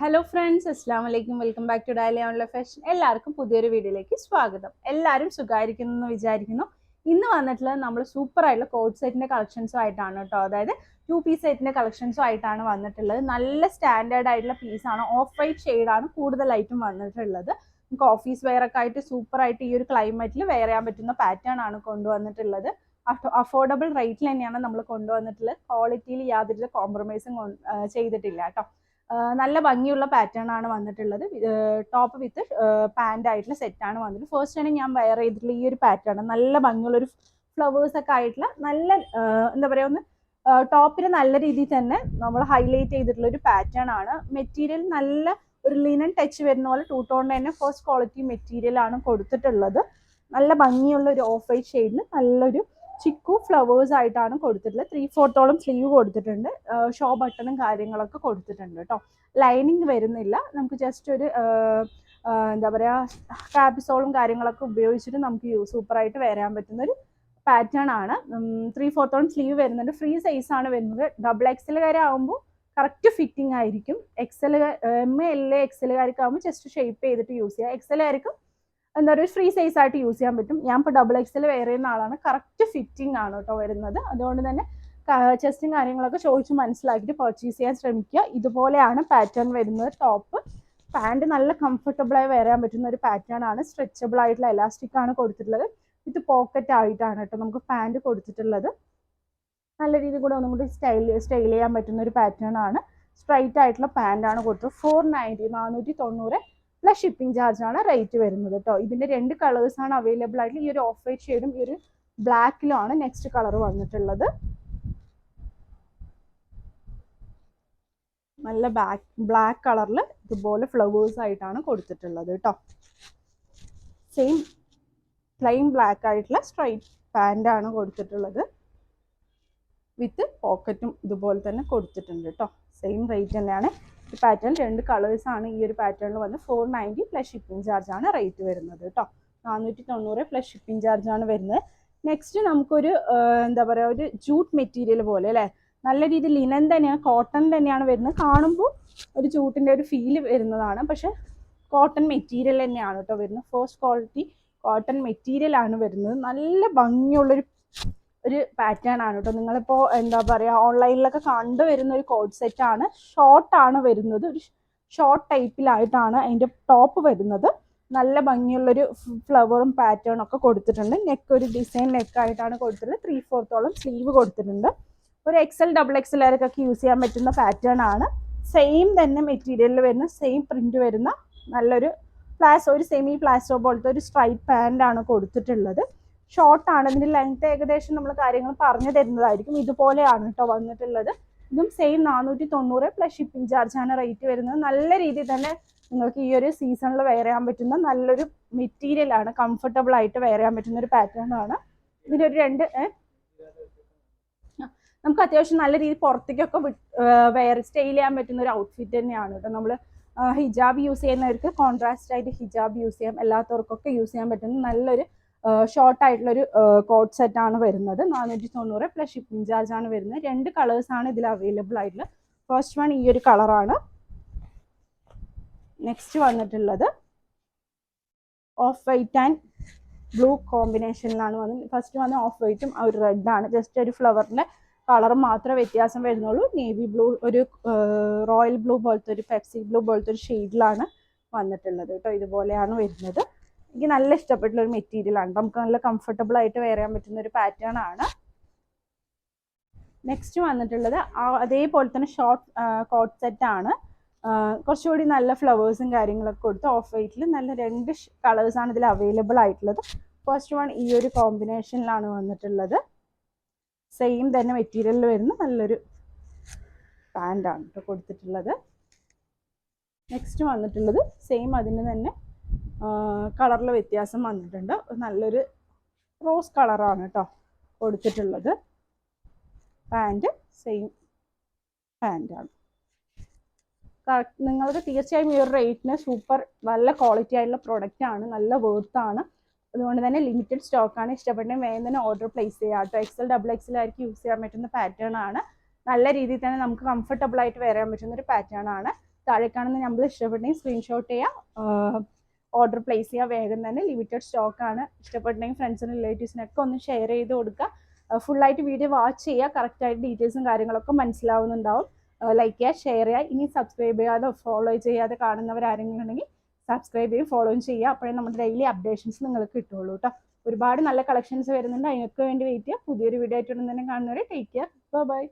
Hello friends അസ്സാം വലൈക്കും welcome back to daily online fashion എല്ലാവർക്കും പുതിയൊരു വീഡിയോയിലേക്ക് സ്വാഗതം. എല്ലാവരും സുഖമായിരിക്കുന്നു എന്ന് വിചാരിക്കുന്നു. ഇന്ന് വന്നിട്ടുള്ളത് നമ്മൾ സൂപ്പർ ആയിട്ടുള്ള കോഡ് സെറ്റിന്റെ കളക്ഷൻസും ആയിട്ടാണ് കേട്ടോ. അതായത് ടു പീസ് സെറ്റിന്റെ കളക്ഷൻസും ആയിട്ടാണ് വന്നിട്ടുള്ളത്. നല്ല സ്റ്റാൻഡേർഡ് ആയിട്ടുള്ള പീസാണ് ഓഫ് വൈറ്റ് ഷെയ്ഡാണ് കൂടുതലായിട്ടും വന്നിട്ടുള്ളത്. നമുക്ക് ഓഫീസ് വെയർ ഒക്കെ ആയിട്ട് സൂപ്പറായിട്ട് ഈ ഒരു ക്ലൈമറ്റിൽ വെയർ ചെയ്യാൻ പറ്റുന്ന പാറ്റേൺ ആണ് കൊണ്ടുവന്നിട്ടുള്ളത്. അഫോർഡബിൾ റേറ്റിൽ തന്നെയാണ് നമ്മൾ കൊണ്ടുവന്നിട്ടുള്ളത്. ക്വാളിറ്റിയിൽ യാതൊരു കോംപ്രമൈസും ചെയ്തിട്ടില്ല കേട്ടോ. നല്ല ഭംഗിയുള്ള പാറ്റേൺ ആണ് വന്നിട്ടുള്ളത്. ടോപ്പ് വിത്ത് പാന്റ് ആയിട്ടുള്ള സെറ്റാണ് വന്നിട്ട് ഫസ്റ്റ് ആണ് ഞാൻ വെയർ ചെയ്തിട്ടുള്ള ഈ ഒരു പാറ്റേൺ നല്ല ഭംഗിയുള്ള ഒരു ഫ്ലവേഴ്സ് ഒക്കെ ആയിട്ടുള്ള നല്ല എന്താ പറയുക ഒന്ന് ടോപ്പിന് നല്ല രീതിയിൽ തന്നെ നമ്മൾ ഹൈലൈറ്റ് ചെയ്തിട്ടുള്ള ഒരു പാറ്റേൺ ആണ്. മെറ്റീരിയൽ നല്ല ഒരു ലിനൻ ടച്ച് വരുന്ന പോലെ ടൂ ടോണിന്റെ തന്നെ ഫസ്റ്റ് ക്വാളിറ്റി മെറ്റീരിയൽ ആണ് കൊടുത്തിട്ടുള്ളത്. നല്ല ഭംഗിയുള്ള ഒരു ഓഫ് വൈറ്റ് ഷെയ്ഡിൽ നല്ലൊരു ചിക്കു ഫ്ലവേഴ്സ് ആയിട്ടാണ് കൊടുത്തിട്ടുള്ളത്. ത്രീ ഫോർത്തോളം സ്ലീവ് കൊടുത്തിട്ടുണ്ട്. ഷോ ബട്ടണും കാര്യങ്ങളൊക്കെ കൊടുത്തിട്ടുണ്ട് കേട്ടോ. ലൈനിങ് വരുന്നില്ല. നമുക്ക് ജസ്റ്റ് ഒരു എന്താ പറയുക കാപ്പിസോളും കാര്യങ്ങളൊക്കെ ഉപയോഗിച്ചിട്ട് നമുക്ക് സൂപ്പറായിട്ട് വരാൻ പറ്റുന്ന ഒരു പാറ്റേൺ ആണ്. ത്രീ ഫോർത്തോളം സ്ലീവ് വരുന്നുണ്ട്. ഫ്രീ സൈസ് ആണ് വരുന്നത്. ഡബിൾ എക്സലുകാരെ ആകുമ്പോൾ കറക്റ്റ് ഫിറ്റിംഗ് ആയിരിക്കും. എക്സൽ എം എൽ എക്സലുകാർക്ക് ആകുമ്പോൾ ജസ്റ്റ് ഷേപ്പ് ചെയ്തിട്ട് യൂസ് ചെയ്യുക എക്സലുകാർക്കും എന്താ പറയുക ഫ്രീ സൈസ് ആയിട്ട് യൂസ് ചെയ്യാൻ പറ്റും. ഞാൻ ഇപ്പോൾ ഡബിൾ എക്സൽ വെയർ ആളാണ്. കറക്റ്റ് ഫിറ്റിംഗ് ആണ് കേട്ടോ വരുന്നത്. അതുകൊണ്ട് തന്നെ ചെസ്റ്റും കാര്യങ്ങളൊക്കെ ചോദിച്ച് മനസ്സിലാക്കിയിട്ട് പർച്ചേസ് ചെയ്യാൻ ശ്രമിക്കുക. ഇതുപോലെയാണ് പാറ്റേൺ വരുന്നത് ടോപ്പ് പാന്റ് നല്ല കംഫർട്ടബിളായി വെയർ ചെയ്യാൻ പറ്റുന്ന ഒരു പാറ്റേൺ ആണ്. സ്ട്രെച്ചബിൾ ആയിട്ടുള്ള എലാസ്റ്റിക് ആണ് കൊടുത്തിട്ടുള്ളത്. ഇത് പോക്കറ്റ് ആയിട്ടാണ് കേട്ടോ നമുക്ക് പാന്റ് കൊടുത്തിട്ടുള്ളത്. നല്ല രീതിയിൽ കൂടെ ഒന്നും കൂടി സ്റ്റൈൽ സ്റ്റൈൽ ചെയ്യാൻ പറ്റുന്ന ഒരു പാറ്റേൺ ആണ്. സ്ട്രൈറ്റ് ആയിട്ടുള്ള പാന്റ് ആണ് കൊടുത്തത്. ഫോർ നയന്റി നാനൂറ്റി തൊണ്ണൂറ്. പ്ലസ് ഷിപ്പിംഗ് ചാർജാണ് റേറ്റ് വരുന്നത് കേട്ടോ ഇതിന്റെ രണ്ട് കളേഴ്സ് ആണ് അവൈലബിൾ ആയിട്ടുള്ള ഈ ഒരു ഓഫ് വൈറ്റ് ഷെയ്ഡും ഈ ഒരു ബ്ലാക്കിലും ആണ് നെക്സ്റ്റ് കളർ വന്നിട്ടുള്ളത്. നല്ല ബാക്ക് ബ്ലാക്ക് കളറിൽ ഇതുപോലെ ഫ്ലവേഴ്സ് ആയിട്ടാണ് കൊടുത്തിട്ടുള്ളത് കേട്ടോ സെയിം പ്ലെയിൻ ബ്ലാക്ക് ആയിട്ടുള്ള സ്ട്രൈറ്റ് പാന്റ് ആണ് കൊടുത്തിട്ടുള്ളത്. വിത്ത് പോക്കറ്റും ഇതുപോലെ തന്നെ കൊടുത്തിട്ടുണ്ട് കേട്ടോ സെയിം റേറ്റ് തന്നെയാണ്. പാറ്റേൺ രണ്ട് കളേഴ്സ് ആണ് ഈ ഒരു പാറ്റേണിൽ വന്ന് four ninety plus shipping charge ആണ് റേറ്റ് വരുന്നത് കേട്ടോ നാനൂറ്റി തൊണ്ണൂറ് പ്ലസ് ഷിപ്പിംഗ് ചാർജ് ആണ് വരുന്നത്. നെക്സ്റ്റ് നമുക്കൊരു എന്താ പറയുക ഒരു ജൂട്ട് മെറ്റീരിയൽ പോലെ അല്ലേ? നല്ല രീതിയിൽ ലിനൻ തന്നെയാണ് കോട്ടൺ തന്നെയാണ് വരുന്നത്. കാണുമ്പോൾ ഒരു ജൂട്ടിന്റെ ഒരു ഫീൽ വരുന്നതാണ്. പക്ഷെ കോട്ടൺ മെറ്റീരിയൽ തന്നെയാണ് കേട്ടോ വരുന്നത്. ഫസ്റ്റ് ക്വാളിറ്റി കോട്ടൺ മെറ്റീരിയൽ ആണ് വരുന്നത്. നല്ല ഭംഗിയുള്ളൊരു ഒരു പാറ്റേൺ ആണ് കേട്ടോ നിങ്ങളിപ്പോൾ എന്താ പറയുക ഓൺലൈനിലൊക്കെ കണ്ടുവരുന്ന ഒരു കോഡ് സെറ്റ് ആണ്. ഷോർട്ട് ആണ് വരുന്നത്. ഒരു ഷോർട്ട് ടൈപ്പിലായിട്ടാണ് അതിന്റെ ടോപ്പ് വരുന്നത്. നല്ല ഭംഗിയുള്ളൊരു ഫ്ലവറും പാറ്റേൺ ഒക്കെ കൊടുത്തിട്ടുണ്ട്. നെക്ക് ഒരു ഡിസൈൻ നെക്ക് ആയിട്ടാണ് കൊടുത്തിട്ടുള്ളത്. ത്രീ ഫോർത്തോളം സ്ലീവ് കൊടുത്തിട്ടുണ്ട്. ഒരു എക്സൽ ഡബിൾ എക്സൽ ആർക്കൊക്കെ യൂസ് ചെയ്യാൻ പറ്റുന്ന പാറ്റേൺ ആണ്. സെയിം തന്നെ മെറ്റീരിയലിൽ വരുന്ന സെയിം പ്രിന്റ് വരുന്ന നല്ലൊരു പ്ലാസ് ഒരു സെമി പ്ലാസ്റ്റോ പോലത്തെ ഒരു സ്ട്രൈറ്റ് പാന്റ് ആണ് കൊടുത്തിട്ടുള്ളത്. ഷോർട്ട് ആണ്. ഇതിന്റെ ലെങ്ത് ഏകദേശം നമ്മൾ കാര്യങ്ങൾ പറഞ്ഞു തരുന്നതായിരിക്കും. ഇതുപോലെയാണ് കേട്ടോ വന്നിട്ടുള്ളത്. ഇതും സെയിം നാനൂറ്റി തൊണ്ണൂറ് പ്ലസ് ഷിപ്പിംഗ് ചാർജ് ആണ് റേറ്റ് വരുന്നത്. നല്ല രീതിയിൽ തന്നെ നിങ്ങൾക്ക് ഈ ഒരു സീസണിൽ വെയർ ചെയ്യാൻ പറ്റുന്ന നല്ലൊരു മെറ്റീരിയൽ ആണ്. കംഫർട്ടബിൾ ആയിട്ട് വെയർ ചെയ്യാൻ പറ്റുന്ന ഒരു പാറ്റേൺ ആണ്. ഇതിനൊരു രണ്ട് നമുക്ക് അത്യാവശ്യം നല്ല രീതിയിൽ പുറത്തേക്കൊക്കെ വെയർ സ്റ്റൈൽ ചെയ്യാൻ പറ്റുന്ന ഒരു ഔട്ട്ഫിറ്റ് തന്നെയാണ് കേട്ടോ നമ്മൾ ഹിജാബ് യൂസ് ചെയ്യുന്നവർക്ക് കോൺട്രാസ്റ്റ് ആയിട്ട് ഹിജാബ് യൂസ് ചെയ്യാം. എല്ലാത്തവർക്കൊക്കെ യൂസ് ചെയ്യാൻ പറ്റുന്ന നല്ലൊരു ഷോർട്ട് ആയിട്ടുള്ള ഒരു കോട്ട് സെറ്റ് ആണ് വരുന്നത്. നാനൂറ്റി തൊണ്ണൂറ് പ്ലസ് ഷിപ്പിംഗ് ചാർജ് ആണ് വരുന്നത്. രണ്ട് കളേഴ്സ് ആണ് ഇതിൽ അവൈലബിൾ ആയിട്ടുള്ളത്. ഫസ്റ്റ് വൺ ഈ ഒരു കളറാണ് നെക്സ്റ്റ് വന്നിട്ടുള്ളത് ഓഫ് വൈറ്റ് ആൻഡ് ബ്ലൂ കോമ്പിനേഷനിലാണ് വന്നത്. ഫസ്റ്റ് വന്ന ഓഫ് വൈറ്റും ആ ഒരു റെഡ് ആണ്. ജസ്റ്റ് ഒരു ഫ്ലവറിന്റെ കളർ മാത്രമേ വ്യത്യാസം വരുന്നുള്ളൂ. നേവി ബ്ലൂ ഒരു റോയൽ ബ്ലൂ പോലത്തെ ഒരു പെപ്സി ബ്ലൂ പോലത്തെ ഒരു ഷെയ്ഡിലാണ് വന്നിട്ടുള്ളത് കേട്ടോ. ഇതുപോലെയാണ് വരുന്നത്. എനിക്ക് നല്ല ഇഷ്ടപ്പെട്ടുള്ള ഒരു മെറ്റീരിയൽ ആണ്. നമുക്ക് നല്ല കംഫർട്ടബിൾ ആയിട്ട് വെയർ ചെയ്യാൻ പറ്റുന്ന ഒരു പാറ്റേൺ ആണ്. നെക്സ്റ്റ് വന്നിട്ടുള്ളത് അതേപോലെ തന്നെ ഷോർട്ട് കോട്ട് സെറ്റ് ആണ്. കുറച്ചുകൂടി നല്ല ഫ്ലവേഴ്സും കാര്യങ്ങളൊക്കെ കൊടുത്ത് ഓഫ് വൈറ്റിൽ നല്ല രണ്ട് കളേഴ്സ് ആണ് ഇതിൽ അവൈലബിൾ ആയിട്ടുള്ളത്. ഫസ്റ്റ് വൺ ഈ ഒരു കോമ്പിനേഷനിലാണ് വന്നിട്ടുള്ളത്. സെയിം തന്നെ മെറ്റീരിയലിൽ വരുന്ന നല്ലൊരു പാന്റാണ് കൊടുത്തിട്ടുള്ളത്. നെക്സ്റ്റ് വന്നിട്ടുള്ളത് സെയിം അതിന് തന്നെ കളറിൽ വ്യത്യാസം വന്നിട്ടുണ്ട്. നല്ലൊരു റോസ് കളറാണ് കേട്ടോ കൊടുത്തിട്ടുള്ളത്. പാന്റ് സെയിം പാന്റാണ് നിങ്ങൾക്ക് തീർച്ചയായും ഈ ഒരു റേറ്റിന് സൂപ്പർ നല്ല ക്വാളിറ്റി ആയിട്ടുള്ള പ്രൊഡക്റ്റ് ആണ്. നല്ല വേർത്ത് ആണ്. അതുകൊണ്ട് തന്നെ ലിമിറ്റഡ് സ്റ്റോക്കാണ് ഇഷ്ടപ്പെട്ടെങ്കിൽ വേഗം തന്നെ ഓർഡർ പ്ലേസ് ചെയ്യുക കേട്ടോ. എക്സൽ ഡബിൾ എക്സൽ ആയിരിക്കും യൂസ് ചെയ്യാൻ പറ്റുന്ന പാറ്റേൺ ആണ്. നല്ല രീതിയിൽ തന്നെ നമുക്ക് കംഫർട്ടബിൾ ആയിട്ട് വരാൻ പറ്റുന്ന ഒരു പാറ്റേൺ ആണ്. താഴെ കാണുന്ന ഇഷ്ടപ്പെട്ടെങ്കിൽ സ്ക്രീൻഷോട്ട് ചെയ്യുക ഓർഡർ പ്ലേസ് ചെയ്യുക വേഗം തന്നെ ലിമിറ്റഡ് സ്റ്റോക്ക് ആണ്. ഇഷ്ടപ്പെട്ടെങ്കിൽ ഫ്രണ്ട്സിനും റിലേറ്റീവ്സിനൊക്കെ ഒന്ന് ഷെയർ ചെയ്ത് കൊടുക്കുക. ഫുള്ളായിട്ട് വീഡിയോ വാച്ച് ചെയ്യുക. കറക്റ്റായിട്ട് ഡീറ്റെയിൽസും കാര്യങ്ങളൊക്കെ മനസ്സിലാവുന്നുണ്ടാവും. ലൈക്ക് ചെയ്യുക ഷെയർ ചെയ്യുക. ഇനി സബ്സ്ക്രൈബ് ചെയ്യാതെ ഫോളോ ചെയ്യാതെ കാണുന്നവരാരെങ്കിലും ഉണ്ടെങ്കിൽ സബ്സ്ക്രൈബ് ചെയ്യും ഫോളോയും ചെയ്യുക. അപ്പോഴേ നമ്മുടെ ഡെയിലി അപ്ഡേഷൻസ് നിങ്ങൾക്ക് കിട്ടുള്ളൂ കേട്ടോ. ഒരുപാട് നല്ല കളക്ഷൻസ് വരുന്നുണ്ട്. അതിനൊക്കെ വേണ്ടി വെയിറ്റ് ചെയ്യുക. പുതിയൊരു വീഡിയോ ആയിട്ട് തന്നെ കാണുന്നവരെ ടേക്ക് കെയർ ബൈ